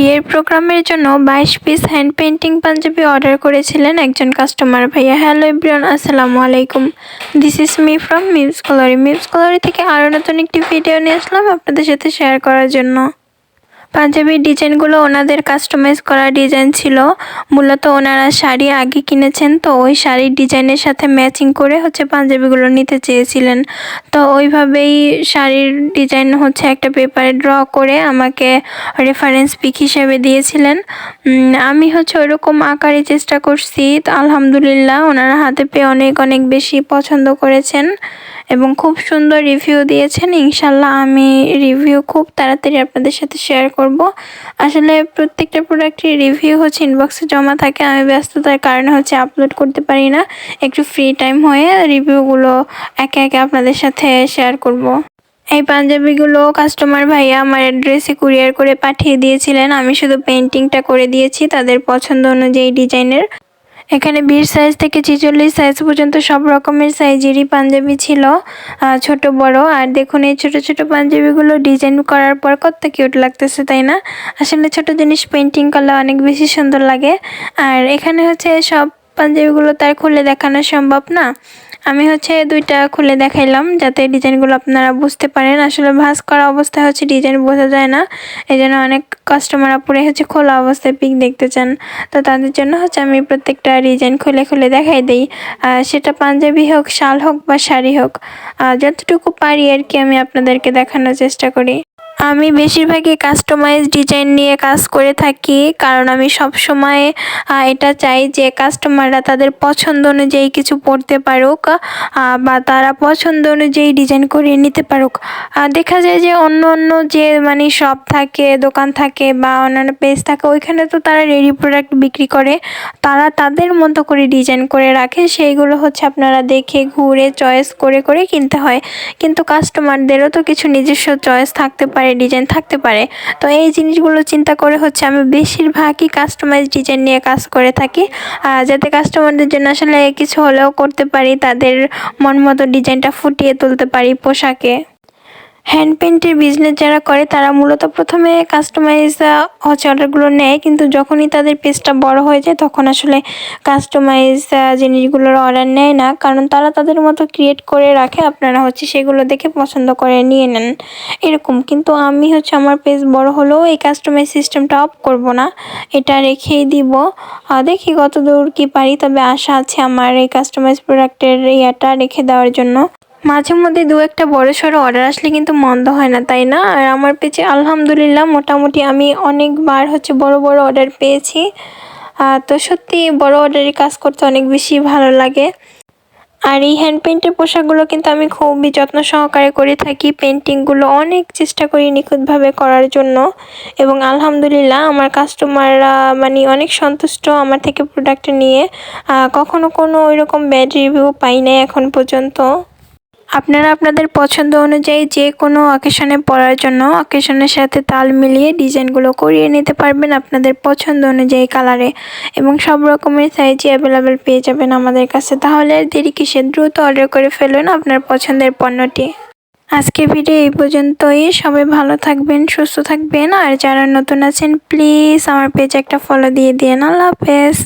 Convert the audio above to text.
বিয়ের প্রোগ্রামের জন্য বাইশ piece hand painting panjabi order করেছিলেন একজন কাস্টমার ভাইয়া। হ্যালো ইব্রিয়ান আসসালামু আলাইকুম। দিস ইজ মি ফ্রম মিউজ কলারি মিউজ কলারি থেকে আরও নতুন একটি ভিডিও নিয়ে আসলাম আপনাদের সাথে শেয়ার করার জন্য। পাঞ্জাবির ডিজাইনগুলো ওনাদের কাস্টমাইজ করা ডিজাইন ছিল। মূলত ওনারা শাড়ি আগে কিনেছেন, তো ওই শাড়ির ডিজাইনের সাথে ম্যাচিং করে হচ্ছে পাঞ্জাবিগুলো নিতে চেয়েছিলেন। তো ওইভাবেই শাড়ির ডিজাইন হচ্ছে একটা পেপারে ড্র করে আমাকে রেফারেন্স পিক হিসেবে দিয়েছিলেন। আমি হচ্ছে ওইরকম আকারে চেষ্টা করছি, তো আলহামদুলিল্লাহ ওনারা হাতে পেয়ে অনেক অনেক বেশি পছন্দ করেছেন এবং খুব সুন্দর রিভিউ দিয়েছেন। ইনশাল্লাহ আমি রিভিউ খুব তাড়াতাড়ি আপনাদের সাথে শেয়ার করব। আসলে প্রত্যেকটা প্রোডাক্টের রিভিউ হচ্ছে ইনবক্সে জমা থাকে। আমি ব্যস্ততার কারণে হচ্ছে আপলোড করতে পারি না। একটু ফ্রি টাইম হয়ে রিভিউগুলো একে একে আপনাদের সাথে শেয়ার করব। এই পাঞ্জাবিগুলো কাস্টমার ভাইয়া আমার অ্যাড্রেসে কুরিয়ার করে পাঠিয়ে দিয়েছিলেন। আমি শুধু পেন্টিংটা করে দিয়েছি, তাদের পছন্দ অনুযায়ী ডিজাইনের এখানে বিশ সাইজ থেকে ছেচল্লিশ সাইজ পর্যন্ত সব রকমের সাইজেরই পাঞ্জাবি ছিল ছোট, বড়। আর দেখুন, এই ছোট ছোট পাঞ্জাবিগুলো ডিজাইন করার পর কত কিউট লাগতেছে, তাই না? আসলে ছোট জিনিস পেন্টিং করলে অনেক বেশি সুন্দর লাগে। আর এখানে হচ্ছে সব পাঞ্জাবিগুলো তার খুলে দেখানো সম্ভব না। আমি হচ্ছে দুইটা খুলে দেখাইলাম যাতে ডিজাইনগুলো আপনারা বুঝতে পারেন। আসলে ভাঁজ করা অবস্থায় হচ্ছে ডিজাইন বোঝা যায় না। এই জন্য অনেক কাস্টমার আপুরে হচ্ছে খোলা অবস্থায় পিক দেখতে চান। তো তাদের জন্য হচ্ছে আমি প্রত্যেকটা ডিজাইন খুলে খুলে দেখাই দিই। সেটা পাঞ্জাবি হোক, শাল হোক বা শাড়ি হোক। যতটুকু পারি আর কি আমি আপনাদেরকে দেখানোর চেষ্টা করি। আমি বেশিরভাগই কাস্টমাইজ ডিজাইন নিয়ে কাজ করে থাকি, কারণ আমি সব সময় এটা চাই যে কাস্টমাররা তাদের পছন্দ অনুযায়ী কিছু পড়তে পারুক বা তারা পছন্দ অনুযায়ী ডিজাইন করিয়ে নিতে পারুক। দেখা যায় যে অন্য অন্য যে মানে শপ থাকে, দোকান থাকে বা অন্যান্য পেজ থাকে, ওইখানে তো তারা রেডি প্রোডাক্ট বিক্রি করে, তারা তাদের মতো করে ডিজাইন করে রাখে, সেইগুলো হচ্ছে আপনারা দেখে, ঘুরে চয়েস করে করে কিনতে হয়। কিন্তু কাস্টমারদেরও তো কিছু নিজস্ব চয়েস থাকতে পারে ডিজাইন থাকতে পারে। তো এই জিনিসগুলো চিন্তা করে হচ্ছে আমি বেশিরভাগই কাস্টমাইজ ডিজাইন নিয়ে কাজ করে থাকি। যাতে কাস্টমারদের জন্য আসলে কিছু হলেও করতে পারি, তাদের মন মতো ডিজাইনটা ফুটিয়ে তুলতে পারি পোশাকে। হ্যান্ড পেন্টের বিজনেস যারা করে, তারা মূলত প্রথমে কাস্টমাইজ হচ্ছে অর্ডারগুলো নেয়। কিন্তু যখনই তাদের পেজটা বড় হয়ে যায়, তখন আসলে কাস্টমাইজ জিনিসগুলোর অর্ডার নেয় না। কারণ তারা তাদের মতো ক্রিয়েট করে রাখে, আপনারা হচ্ছে সেগুলো দেখে পছন্দ করে নিয়ে নেন। এরকম। কিন্তু আমি হচ্ছে আমার পেজ বড় হলেও এই কাস্টমাইজ সিস্টেমটা অফ করব না। এটা রেখেই দিব। দেখি কত দূর কি পারি। তবে আশা আছে আমার এই কাস্টমাইজ প্রোডাক্টের ইয়াটা রেখে দেওয়ার জন্য। মাঝে মধ্যে দু একটা বড় সড়ো অর্ডার আসলে কিন্তু মন্দ হয় না, তাই না? আর আমার পেজে আলহামদুলিল্লাহ মোটামুটি আমি অনেকবার হচ্ছে বড় বড় অর্ডার পেয়েছি। তো সত্যি বড় অর্ডারে কাজ করতে অনেক বেশি ভালো লাগে। আর এই হ্যান্ড পেন্টের পোশাকগুলো কিন্তু আমি খুবই যত্ন সহকারে করে থাকি। পেন্টিংগুলো অনেক চেষ্টা করি নিখুঁতভাবে করার জন্য। এবং আলহামদুলিল্লাহ আমার কাস্টমাররা মানে অনেক সন্তুষ্ট আমার থেকে প্রোডাক্ট নিয়ে। কখনো কোনো ওইরকম ব্যাড রিভিউ পাই নাই এখন পর্যন্ত। আপনারা আপনাদের পছন্দ অনুযায়ী যে কোনো অকেশনে পরার জন্য অকেশনের সাথে তাল মিলিয়ে ডিজাইনগুলো করিয়ে নিতে পারবেন আপনাদের পছন্দ অনুযায়ী কালারে এবং সব রকমের সাইজই অ্যাভেলেবেল পেয়ে যাবেন আমাদের কাছে। তাহলে আর দেরি কিসে দ্রুত অর্ডার করে ফেলুন আপনার পছন্দের পণ্যটি। আজকে ভিডিও এই পর্যন্তই। সবাই ভালো থাকবেন, সুস্থ থাকবেন। আর যারা নতুন আছেন প্লিজ আমার পেজে একটা ফলো দিয়ে দিন। আল্লাহ হাফেজ।